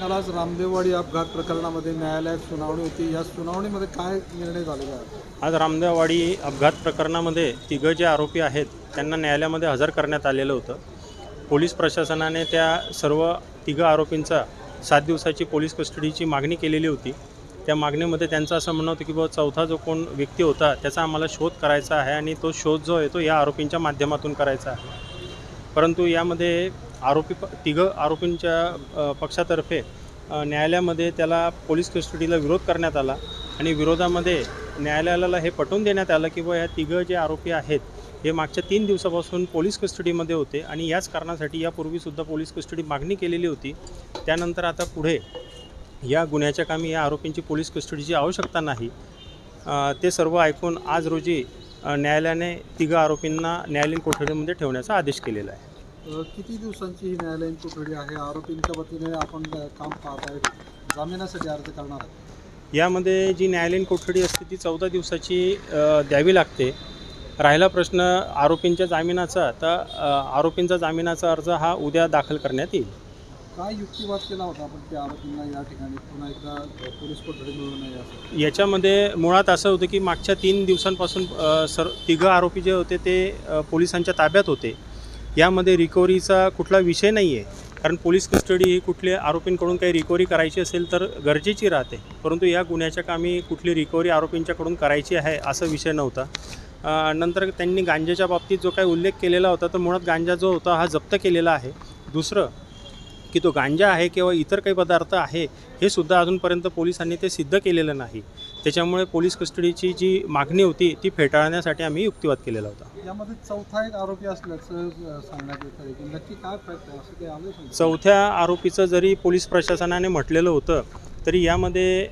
सांगाल आज रामदेववाडी अपघात प्रकरणामध्ये न्यायालयात सुनावणी होती. या सुनावणीमध्ये काय निर्णय झालेला आहे? आज रामदेववाडी अपघात प्रकरणामध्ये तिघं जे आरोपी आहेत त्यांना न्यायालयामध्ये हजर करण्यात आलेलं होतं. पोलीस प्रशासनाने त्या सर्व तिघं आरोपींचा सात दिवसाची पोलीस कस्टडीची मागणी केलेली होती. त्या मागणीमध्ये त्यांचं असं म्हणणं होतं की बाबा चौथा जो कोण व्यक्ती होता त्याचा आम्हाला शोध करायचा आहे आणि तो शोध जो आहे तो या आरोपींच्या माध्यमातून करायचा आहे. परंतु यामध्ये आरोपी प तिघं आरोपींच्या पक्षातर्फे न्यायालयामध्ये त्याला पोलीस कस्टडीला विरोध करण्यात आला आणि विरोधामध्ये न्यायालयाला हे पटवून देण्यात आलं की व या तिघं जे आरोपी आहेत हे मागच्या तीन दिवसापासून पोलीस कस्टडीमध्ये होते आणि याच कारणासाठी यापूर्वीसुद्धा पोलीस कस्टडी मागणी केलेली होती. त्यानंतर आता पुढे या गुन्ह्याच्या कामी या आरोपींची पोलीस कस्टडीची आवश्यकता नाही. ते सर्व ऐकून आज रोजी न्यायालयाने तिघं आरोपींना न्यायालयीन कोठडीमध्ये ठेवण्याचा आदेश केलेला आहे. किती दिवसांची ही न्यायालयीन कोठडी आहे? आरोपींच्या वतीने आपण काम पाहत आहे. जामिनासाठी अर्ज करणार आहे यामध्ये जी न्यायालयीन कोठडी असते ती चौदा दिवसाची द्यावी लागते. राहिला प्रश्न आरोपींच्या जामिनाचा. तर आरोपींचा जामिनाचा अर्ज हा उद्या दाखल करण्यात येईल. काय युक्तिवाद केला होता आपण त्या आरोपींना या ठिकाणी? पुन्हा एकदा पोलीस कोठडी मिळू नये याच्यामध्ये मुळात असं होतं की मागच्या तीन दिवसांपासून सर तिघं आरोपी जे होते ते पोलिसांच्या ताब्यात होते. यामध्ये रिकव्हरीचा कुठला विषय नाही आहे कारण पोलीस कस्टडी ही कुठल्या आरोपींकडून काही रिकव्हरी करायची असेल तर गरजेची राहते. परंतु या गुन्ह्याच्या कामी कुठली रिकव्हरी आरोपींच्याकडून करायची आहे असा विषय नव्हता. नंतर त्यांनी गांजाच्या बाबतीत जो काही उल्लेख केलेला होता तर मुळात गांजा जो होता हा जप्त केलेला आहे. दुसरं की तो गांजा आहे किंवा इतर काही पदार्थ आहे हे सुद्धा अजूनपर्यंत पोलिसांनी ते सिद्ध केलेलं नाही. त्याच्यामुळे पोलीस कस्टडीची जी मागणी होती ती फेटाळण्यासाठी आम्ही युक्तिवाद केलेला होता. यामध्ये चौथा एक आरोपी असल्याचं सांगण्यात येत नक्की काय? चौथ्या आरोपीचं जरी पोलीस प्रशासनाने म्हटलेलं होतं तरी यामध्ये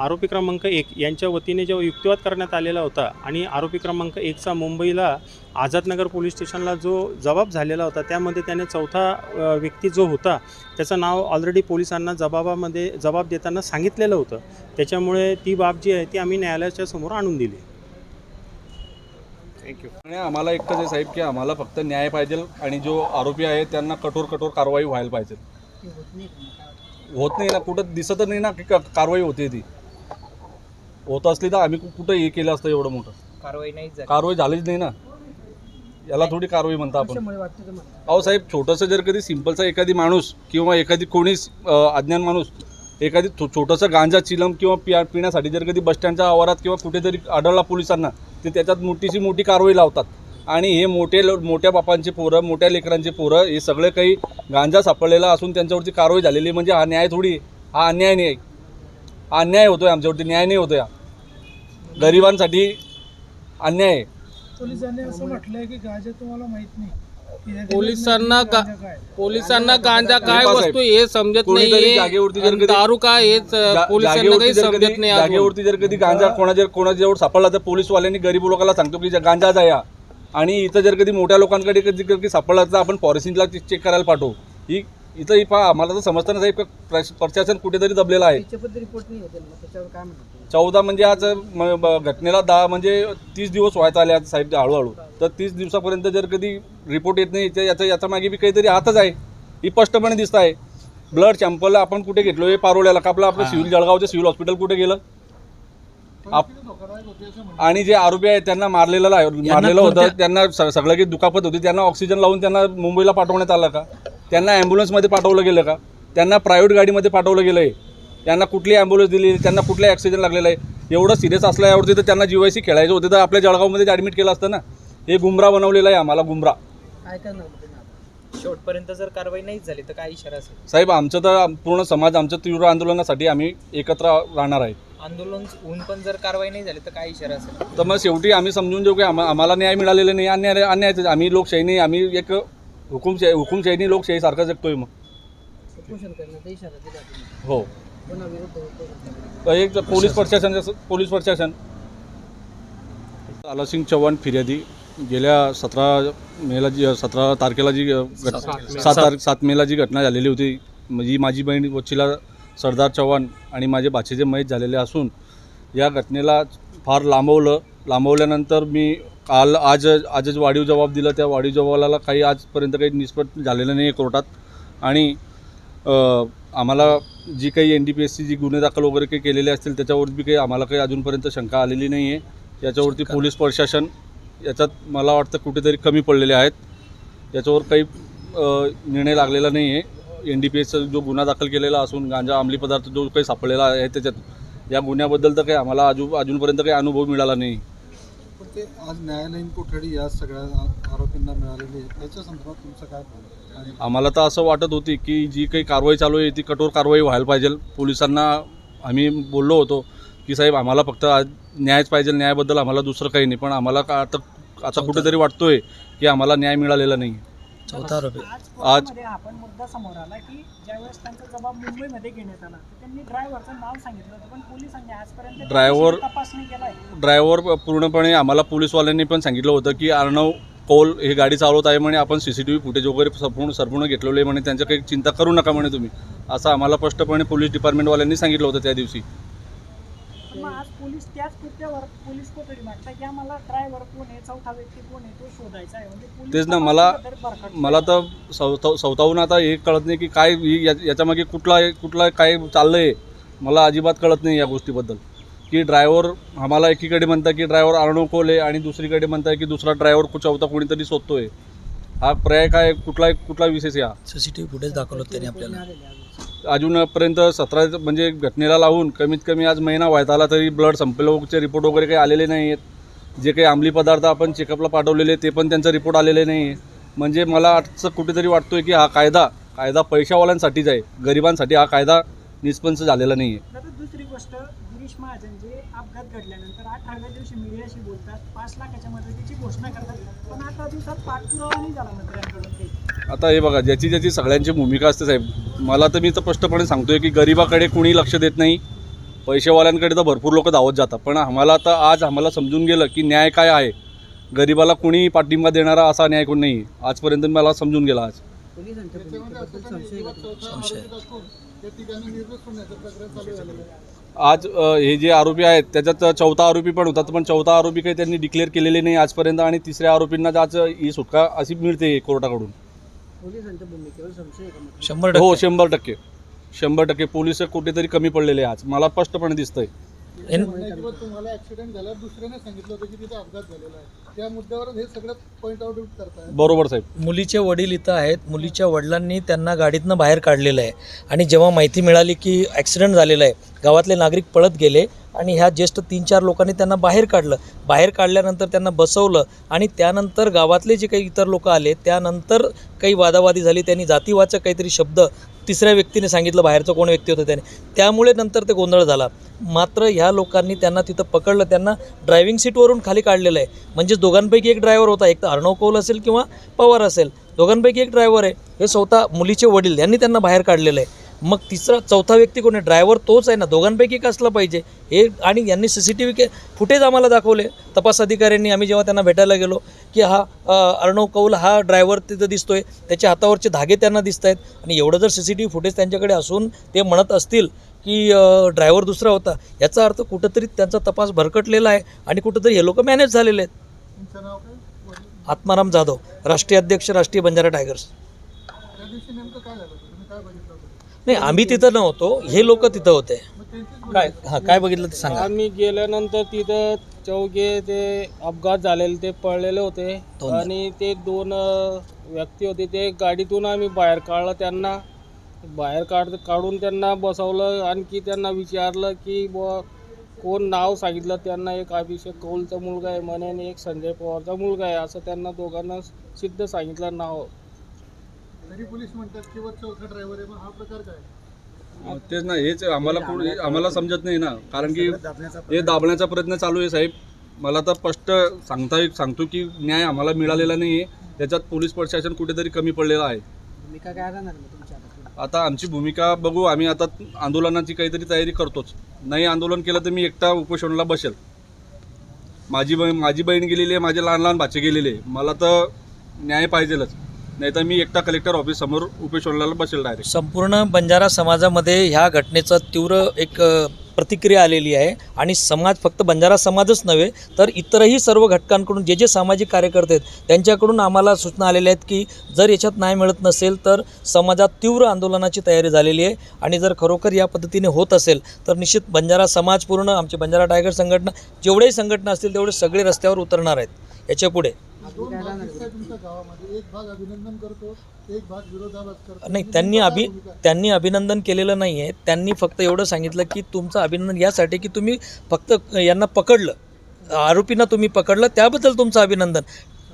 आरोपी क्रमांक एक यांच्या वतीने जेव्हा युक्तिवाद करण्यात आलेला होता आणि आरोपी क्रमांक एकचा मुंबईला आझादनगर पोलीस स्टेशनला जो जबाब झालेला होता त्यामध्ये त्याने चौथा व्यक्ती जो होता त्याचं नाव ऑलरेडी पोलिसांना जबाबामध्ये जबाब देताना सांगितलेलं होतं. त्याच्यामुळे ती बाब जी आहे ती आम्ही न्यायालयाच्या समोर आणून दिली. आणि आम्हाला एकच आहे साहेब की आम्हाला फक्त न्याय पाहिजे आणि जो आरोपी आहे त्यांना कठोर कठोर कारवाई व्हायला पाहिजे. होत नाही ना कुठं दिसतच नाही ना की का- कारवाई होते ती. होत असली तर आम्ही कु- कुठं हे केलं असतं एवढं मोठं? कारवाई नाही झाली. कारवाई झालीच नाही ना. याला थोडी कारवाई म्हणता आपण. अहो साहेब छोटंसं जर कधी सिम्पलचा एखादी माणूस किंवा एखादी कोणीच अं, अज्ञान माणूस एखादी छोटंसं गांजा चिलम किंवा पिया पिण्यासाठी जर कधी बसस्टँडच्या आवारात किंवा कुठेतरी आढळला पोलिसांना ते त्याच्यात मोठीशी मोठी कारवाई लावतात. आणि हे मोठे लो- मोठ्या बापांचे पोरं मोठ्या लेकरांचे पोरं हे सगळे काही गांजा सापडलेला असून त्यांच्यावरती कारवाई झालेली आहे. म्हणजे हा न्याय थोडी. हा अन्याय नाही हा अन्याय होतोय आमच्यावरती न्याय नाही होतोय हा गरिबांसाठी अन्याय आहे पोलिसांनी असं म्हटलंय की गांजा तुम्हाला माहीत नाही की ह्या पोलिसांना गांजा काय? पोलिसांना गांजा काय साहेब, वस्तू हे समजत कोणीतरी नाही जागेवरती जर कधी- दारू काय हेच पोलिसांना जागेवरती काही जर समजत कधी नाही अजून. जागेवरती जर कधी गांजा कोणा जर कोणा जवळ सापडला तर पोलीसवाल्यांनी गरीब लोकांना सांगतो की गांजा जा या आणि इथं जर कधी मोठ्या लोकांकडे कधी कधी सापडला तर आपण फॉरेन्सिकला चेक करायला पाठवू. ही इथं ही पहा आम्हाला तर समजतं ना साहेब प्रशासन कुठेतरी दबलेलं आहे. त्याच्याबद्दल रिपोर्ट नाही होते मग त्याच्यावर काय म्हणतात तुम्ही? चौदा म्हणजे आज घटनेला दहा म्हणजे तीस दिवस व्हायचा आले आज साहेब हळूहळू. तर तीस दिवसापर्यंत जर कधी रिपोर्ट येत नाही याच्या याचा याचा मागे बी काहीतरी हातच आहे. ही स्पष्टपणे दिसत आहे. ब्लड सॅम्पल आपण कुठे घेतलो हे पारोळ्याला का आपलं आपलं सिव्हिल जळगावचं सिव्हिल हॉस्पिटल कुठे गेलं? आप-. आणि जे आरोपी आहेत त्यांना मारलेलं आहे मारलेलं होतं त्यांना सगळं काही दुखापत होती. त्यांना ऑक्सिजन लावून त्यांना मुंबईला पाठवण्यात आलं का? त्यांना ॲम्ब्युलन्समध्ये पाठवलं गेलं का? त्यांना प्रायव्हेट गाडीमध्ये पाठवलं गेलं आहे त्यांना कुठली ॲम्ब्युलन्स दिली? त्यांना कुठला ॲक्सिजन लागलेला आहे? एवढं सिरियस असल्यावरती तर त्यांना जीवायसी खेळायचं होते. तर आपल्या जळगावमध्ये ॲडमिट केलं असतं ना. हे गुमरा बनवलेलं आहे आम्हाला गुमरा? शेवटपर्यंत जर कारवाई नाही झाली तर काय इशारा असेल? साहेब आमचं तर पूर्ण समाज आमच्या तीव्र आंदोलनासाठी आम्ही एकत्र राहणार आहे. आंदोलन होऊन पण जर कारवाई नाही झाली तर काय इशारा असेल? तर मग शेवटी आम्ही समजून घेऊ की आम्हा आम्हाला न्याय मिळालेला नाही अन्याय अन्यायच आम्ही लोकशाही नाही आम्ही एक हुकुमशाही हुकुमशाहीनी लोकशाहीसारखं जगतोय मग. उपोषण करण्याचा इशारा दिला तुम्ही. हो. कोणाविरुद्ध उपोषण तर एक पोलीस प्रशासन जसं पोलीस प्रशासन. आलासिंग चव्हाण फिर्यादी गेल्या सतरा मेला जी सतरा तारखेला जी अ, घट सात तारीख सात मेला जी घटना झालेली होती म्हणजे माझी बहीण वचिला सरदार चव्हाण आणि माझे भाचेचे मयत झालेले असून या घटनेला फार लांबवलं. लांबवल्यानंतर मी काल आज आजच वाढीव जबाब दिला. त्या वाढीव जबाबाला काही आजपर्यंत काही निष्पत झालेलं नाही आहे कोर्टात. आणि आम्हाला जी काही एन डी पी एसची जी गुन्हे दाखल वगैरे काही केलेले असतील त्याच्यावर बी काही आम्हाला काही अजूनपर्यंत शंका आलेली नाही आहे याच्यावरती पोलीस प्रशासन याच्यात मला वाटतं कुठेतरी कमी पडलेले आहेत. याच्यावर काही निर्णय लागलेला नाही आहे एन डी पी एसचा जो गुन्हा दाखल केलेला असून गांजा अंमली पदार्थ जो काही सापडलेला आहे त्याच्यात या गुन्ह्याबद्दल तर काही आम्हाला अजून अजूनपर्यंत काही अनुभव मिळाला नाही. पण ते आज न्यायालयीन कोठडी या सगळ्या आरोपींना मिळालेली आहे. त्याच्या संदर्भात तुमचं काय आम्हाला तर असं वाटत होती की जी काही कारवाई चालू आहे ती कठोर कारवाई व्हायला पाहिजे. पोलिसांना आम्ही बोललो होतो की साहेब आम्हाला फक्त आज न्यायच पाहिजे न्यायाबद्दल आम्हाला दुसरं काही नाही. पण आम्हाला का आता आता कुठेतरी वाटतोय की आम्हाला न्याय मिळालेला नाही. चौथा आरोपी. आज- आपण मुद्दा समोर आला की ज्यावेळेस त्यांचा जबाब मुंबईमध्ये घेण्यात आला तर त्यांनी ड्रायव्हरचं नाव सांगितलं होतं पण पोलिसांनी आजपर्यंत ड्रायव्हर- तपासणी केलाय ड्रायव्हर पूर्णपणे आम्हाला पोलीसवाल्यांनी पण सांगितलं होतं की अर्णव कौल हे गाडी चालवत आहे म्हणे आपण C C T V footage वगैरे संपूर्ण संपूर्ण घेतलेलं आहे म्हणे त्यांचं काही चिंता करू नका म्हणे तुम्ही असं आम्हाला स्पष्टपणे पोलीस डिपार्टमेंटवाल्यांनी सांगितलं होतं त्या दिवशी. पोलीस त्याच कृत्यावर पोलीस कोठडी मागतात की आम्हाला ड्रायव्हर कोण आहे? चौथा व्यक्ती कोण आहे? तो शोधायचा आहे. म्हणजे पोलीस तेच ना, मला-. मला तर सवता स्वतःहून आता हे कळत नाही की काय ही- या- याच्यामागे कुठला कुठला काय चाललं आहे मला अजिबात कळत नाही या गोष्टीबद्दल. की ड्रायव्हर आम्हाला एकीकडे म्हणता की ड्रायव्हर अर्णव कोल आहे आणि दुसरीकडे म्हणताय की दुसरा ड्रायव्हर चौथा कोणीतरी शोधतोय. हा पर्याय काय? कुठला कुठला विशेष आहे हा सीसीटीव्ही फुटेज दाखवलं त्यांनी आपल्याला. अजूनपर्यंत सतरा म्हणजे घटनेला लावून कमीत कमी आज महिना व्हायत आला तरी ब्लड संपलेचे रिपोर्ट वगैरे काही आलेले नाही आहेत. जे काही अंमली पदार्थ आपण चेकअपला पाठवलेले ते पण त्यांचा रिपोर्ट आलेले नाही आहे म्हणजे मला असं कुठेतरी वाटतो आहे की हा कायदा कायदा पैशावाल्यांसाठीच आहे. गरिबांसाठी हा कायदा निष्पंच झालेला नाही आहे. दुसरी गोष्ट गिरीश महाजन जे अपघात घडल्यानंतर अठराव्या दिवशी मीडियाशी बोलतात पाच लाखाच्या मदतीची घोषणा करतात. पण अठरा दिवसात पाठपुरावा नाही झाला मंत्र्यांकडून आता हे बघा ज्याची ज्याची सगळ्यांची भूमिका असते साहेब मला तर मी तर स्पष्टपणे सांगतोय की गरिबाकडे कुणी लक्ष देत नाही. पैसेवाल्यांकडे तर भरपूर लोक धावत जातात. पण आम्हाला आता आज आम्हाला समजून गेलं की न्याय काय आहे? गरिबाला कुणी पाठिंबा देणारा असा न्याय कोण नाही. आजपर्यंत मला समजून गेला आज. आज हे जे आरोपी आहेत त्याच्यात चौथा आरोपी पण होतात पण चौथा आरोपी काही त्यांनी डिक्लेअर केलेले नाही आजपर्यंत आणि तिसऱ्या आरोपींना आज ही सुटका अशी मिळते कोर्टाकडून. शंभर हो टक्के शंभर टक्के. शंभर टक्के पोलीस कुठेतरी कमी पडलेले आहे आज. मला स्पष्टपणे दिसतंय. एन- तुम्हाला ऍक्सिडेंट झाला दुसऱ्याने सांगितलं होतं की तिथे अपघात झालेला आहे. त्या मुद्द्यावर हे सगळं पॉईंट आउट करताय. बरोबर साहेब. मुलीचे वडील इथं आहेत. मुलीच्या वडिलांनी त्यांना गाडीतनं बाहेर काढलेलं आहे. आणि जेव्हा माहिती मिळाली की ॲक्सिडेंट झालेला आहे गावातले नागरिक पळत गेले आणि ह्या ज्येष्ठ तीन चार लोकांनी त्यांना बाहेर काढलं. बाहेर काढल्यानंतर त्यांना बसवलं आणि त्यानंतर गावातले जे काही इतर लोक आले त्यानंतर काही वादावादी झाली त्यांनी जातीवाचक काहीतरी शब्द तिसऱ्या व्यक्तीने सांगितलं बाहेरचं कोण व्यक्ती होतं त्याने. त्यामुळे नंतर ते गोंधळ झाला. मात्र ह्या लोकांनी त्यांना तिथं पकडलं त्यांना ड्रायव्हिंग सीटवरून खाली काढलेलं आहे. म्हणजेच दोघांपैकी एक ड्रायव्हर होता एक तर अर्णव कौल असेल किंवा पवार असेल. दोघांपैकी एक ड्रायव्हर आहे. हे स्वतः मुलीचे वडील यांनी त्यांना बाहेर काढलेलं आहे. मग तिसरा चौथा व्यक्ती कोण आहे? ड्रायव्हर तोच आहे ना. दोघांपैकी एक असला पाहिजे. हे आणि यांनी सी सी टी व्ही के फुटेज आम्हाला दाखवले. तपास अधिकाऱ्यांनी आम्ही जेव्हा त्यांना भेटायला गेलो की हा अर्णव कौल हा ड्रायव्हर तिथं दिसतोय. त्याच्या हातावरचे धागे त्यांना दिसत आहेत आणि एवढं जर C C T V footage त्यांच्याकडे असून ते म्हणत असतील की ड्रायव्हर दुसरा होता. याचा अर्थ कुठंतरी त्यांचा तपास भरकटलेला आहे आणि कुठंतरी हे लोक मॅनेज झालेले आहेत. आत्माराम जाधव राष्ट्रीय अध्यक्ष राष्ट्रीय बंजारा टायगर्स. दिवशी नेमकं काय झालं होतं? तुम्ही काय बघितलं होतं? नाही आम्ही तिथं नव्हतो. हे लोक तिथं होते. मग त्यांचीच काय? हां काय बघितलं ते सांगा. आम्ही गेल्यानंतर तिथं चौघे ते अपघात झालेले ते पडलेले होते. दोन. आणि ते दोन अ, व्यक्ती होते ते गाडीतून आम्ही बाहेर काढलं त्यांना. बाहेर काढ काढून त्यांना बसवलं. आणखी त्यांना विचारलं की बुवा कोण नाव सांगितलं त्यांना? एक अभिषेक कौलचा मुलगा आहे म्हणे आणि एक संजय पवारचा मुलगा आहे. असं त्यांना दोघांना सिद्ध सांगितलं नाव. तरी पोलीस म्हणतात की वर चौथा ड्रायव्हर आहे मग हा प्रकार काय? तेच ना हेच आम्हाला हे आम्हाला समजत नाही ना कारण की हे दाबण्याचा प्रयत्न चालू आहे साहेब. मला तर स्पष्ट सांगता सांगतो की न्याय आम्हाला मिळालेला नाही आहे त्याच्यात पोलीस प्रशासन कुठेतरी कमी पडलेलं आहे. भूमिका काय राहणार मग तुमच्या आता आमची भूमिका बघू आम्ही आता आंदोलनाची काहीतरी तयारी करतोच. नाही आंदोलन केलं तर मी एकटा उपोषणाला बसेल. माझी बहीण माझी बहीण गेलेली आहे माझे लहान लहान भाचे गेलेले आहे. मला तर न्याय पाहिजेलच. नाही तर मी एकटा कलेक्टर ऑफिस समोर उपेशोनला बसेल डायरेक्ट संपूर्ण बंजारा समाजामध्ये ह्या घटनेचं तीव्र एक प्रतिक्रिया आलेली आहे. आणि समाज फक्त बंजारा समाजच नव्हे तर इतरही सर्व घटकांकडून जे जे सामाजिक कार्यकर्ते आहेत त्यांच्याकडून आम्हाला सूचना आलेल्या आहेत की जर याच्यात न्याय मिळत नसेल तर समाजात तीव्र आंदोलनाची तयारी झालेली आहे. आणि जर खरोखर या पद्धतीने होत असेल तर निश्चित बंजारा समाज पूर्ण आमचे बंजारा टायगर संघटना जेवढेही संघटना असतील तेवढे सगळे रस्त्यावर उतरणार आहेत. याच्यापुढे. नाही त्यांनी अभि त्यांनी अभिनंदन केलेलं नाही आहे त्यांनी फक्त एवढं सांगितलं की तुमचं अभिनंदन यासाठी की तुम्ही फक्त यांना पकडलं. आरोपींना तुम्ही पकडलं त्याबद्दल तुमचं अभिनंदन.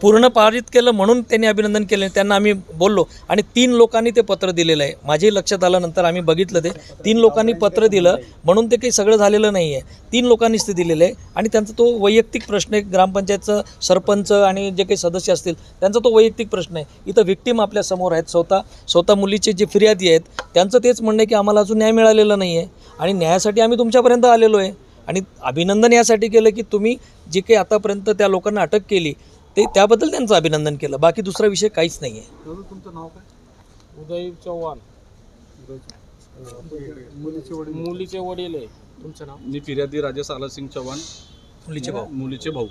पूर्ण पारित केलं म्हणून त्यांनी अभिनंदन केलं. त्यांना आम्ही बोललो. आणि तीन लोकांनी ते पत्र दिलेलं आहे. माझ्याही लक्षात आल्यानंतर आम्ही बघितलं ते. तीन लोकांनी पत्र दिलं. म्हणून ते काही सगळं झालेलं नाही आहे. तीन लोकांनीच ते दिलेलं आहे. आणि त्यांचा तो वैयक्तिक प्रश्न आहे. ग्रामपंचायतचं सरपंच आणि जे काही सदस्य असतील त्यांचा तो वैयक्तिक प्रश्न आहे. इथं विक्टीम आपल्यासमोर आहेत. स्वतः स्वतः मुलीचे जे फिर्यादी आहेत त्यांचं तेच म्हणणं आहे की आम्हाला अजून न्याय मिळालेला नाही आहे. आणि न्यायासाठी आम्ही तुमच्यापर्यंत आलेलो आहे. आणि अभिनंदन यासाठी केलं की तुम्ही जे काही आतापर्यंत त्या लोकांना अटक केली ते त्याबद्दल त्यांचं अभिनंदन केलं. बाकी दुसरा विषय काहीच नाही आहे दादा, तुमचं नाव काय? उदय चव्हाण. मुलीचे वडील. मुलीचे वडील आहे. तुमचं नाव? मी फिर्यादी राजेश आलासिंग चव्हाण. मुलीचे भाऊ. मुलीचे भाऊ.